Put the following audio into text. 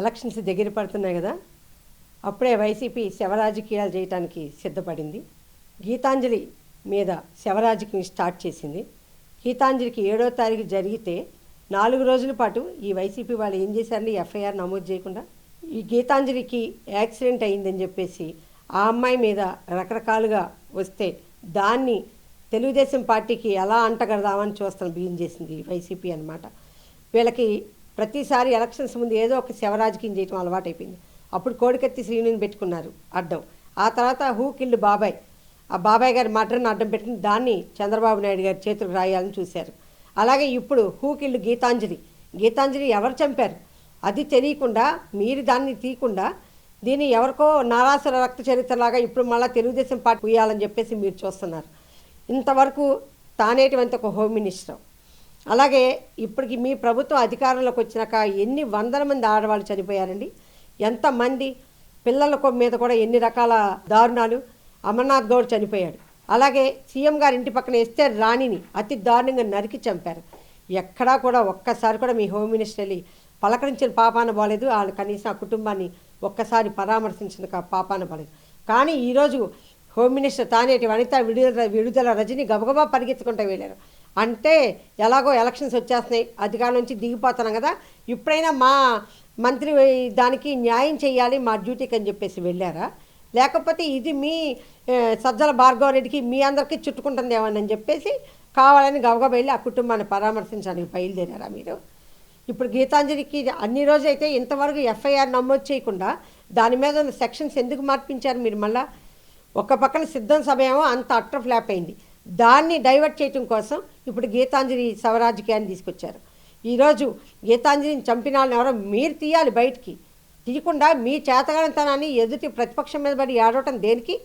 Elections దగ్గర పడుతున్నాయి కదా అప్పుడే వైసీపీ శవరాజకీయాలు చేయటానికి సిద్ధపడింది. గీతాంజలి మీద శవరాజకీయం స్టార్ట్ చేసింది. గీతాంజలికి ఏడో తారీఖు జరిగితే నాలుగు రోజుల పాటు ఈ వైసీపీ వాళ్ళు ఏం చేశారని ఎఫ్ఐఆర్ నమోదు చేయకుండా ఈ గీతాంజలికి యాక్సిడెంట్ అయిందని చెప్పేసి ఆ అమ్మాయి మీద రకరకాలుగా వస్తే దాన్ని తెలుగుదేశం పార్టీకి ఎలా అంటగడదామని చూస్తాను బియ్యం చేసింది వైసీపీ అన్నమాట. వీళ్ళకి ప్రతిసారి ఎలక్షన్స్ ముందు ఏదో ఒక శివరాజకీయం చేయటం అలవాటైపోయింది. అప్పుడు కోడికత్తి శ్రీనుని పెట్టుకున్నారు అడ్డం. ఆ తర్వాత హూ కిల్డ్ బాబాయ్. ఆ బాబాయ్ గారి మర్డర్ని అడ్డం పెట్టుకుని దాన్ని చంద్రబాబు నాయుడు గారి చేతులకు రాయాలని చూశారు. అలాగే ఇప్పుడు హూ కిల్డ్ గీతాంజలి. గీతాంజలి ఎవరు చంపారు? అది తెలియకుండా మీరు దాన్ని తీయకుండా దీన్ని ఎవరికో నారాసుర రక్త చరిత్రలాగా ఇప్పుడు మళ్ళీ తెలుగుదేశం పార్టీ ఉయ్యాలని చెప్పేసి మీరు చూస్తున్నారు. ఇంతవరకు తానేటువంటి ఒక హోమ్ మినిస్టర్. అలాగే ఇప్పటికి మీ ప్రభుత్వం అధికారంలోకి వచ్చినాక ఎన్ని వందల మంది ఆడవాళ్ళు చనిపోయారండి? ఎంతమంది పిల్లల మీద కూడా ఎన్ని రకాల దారుణాలు? అమర్నాథ్ గౌడ్ చనిపోయాడు. అలాగే సీఎం గారి ఇంటి పక్కన వేస్తే రాణిని అతి దారుణంగా నరికి చంపారు. ఎక్కడా కూడా ఒక్కసారి కూడా మీ హోమ్ మినిస్టర్ వెళ్ళి పలకరించిన పాపాన బాలేదు వాళ్ళు కనీసం ఆ కుటుంబాన్ని ఒక్కసారి పరామర్శించిన పాపాన బాలేదు కానీ ఈరోజు హోమ్ మినిస్టర్ తానేటి వనిత విడుదల విడుదల రజని గబగబా పరిగెత్తుకుంటూ వెళ్ళారు. అంటే ఎలాగో ఎలక్షన్స్ వచ్చేస్తున్నాయి అధికారం నుంచి దిగిపోతున్నాం కదా. ఇప్పుడైనా మా మంత్రి దానికి న్యాయం చేయాలి మా డ్యూటీకి అని చెప్పేసి వెళ్ళారా? లేకపోతే ఇది మీ సజ్జల భార్గవ రెడ్డికి మీ అందరికీ చుట్టుకుంటుంది ఏమని చెప్పేసి కావాలని గబగబ వెళ్ళి ఆ కుటుంబాన్ని పరామర్శించడానికి బయలుదేరారా మీరు? ఇప్పుడు గీతాంజలికి అన్ని రోజైతే ఇంతవరకు ఎఫ్ఐఆర్ నమోదు చేయకుండా దాని మీద ఉన్న సెక్షన్స్ ఎందుకు మార్పించారు మీరు మళ్ళీ? ఒక పక్కన సిద్ధం సమయమో అంత అట్ర ఫ్లాప్ అయింది. దాన్ని డైవర్ట్ చేయటం కోసం ఇప్పుడు గీతాంజలి శవరాజకీయాన్ని తీసుకొచ్చారు. ఈరోజు గీతాంజలిని చంపిన వాళ్ళని ఎవరో మీరు తీయాలి బయటికి. తీయకుండా మీ చేతగానితనాన్ని ఎదుటి ప్రతిపక్షం మీద పడి ఏడవటం దేనికి?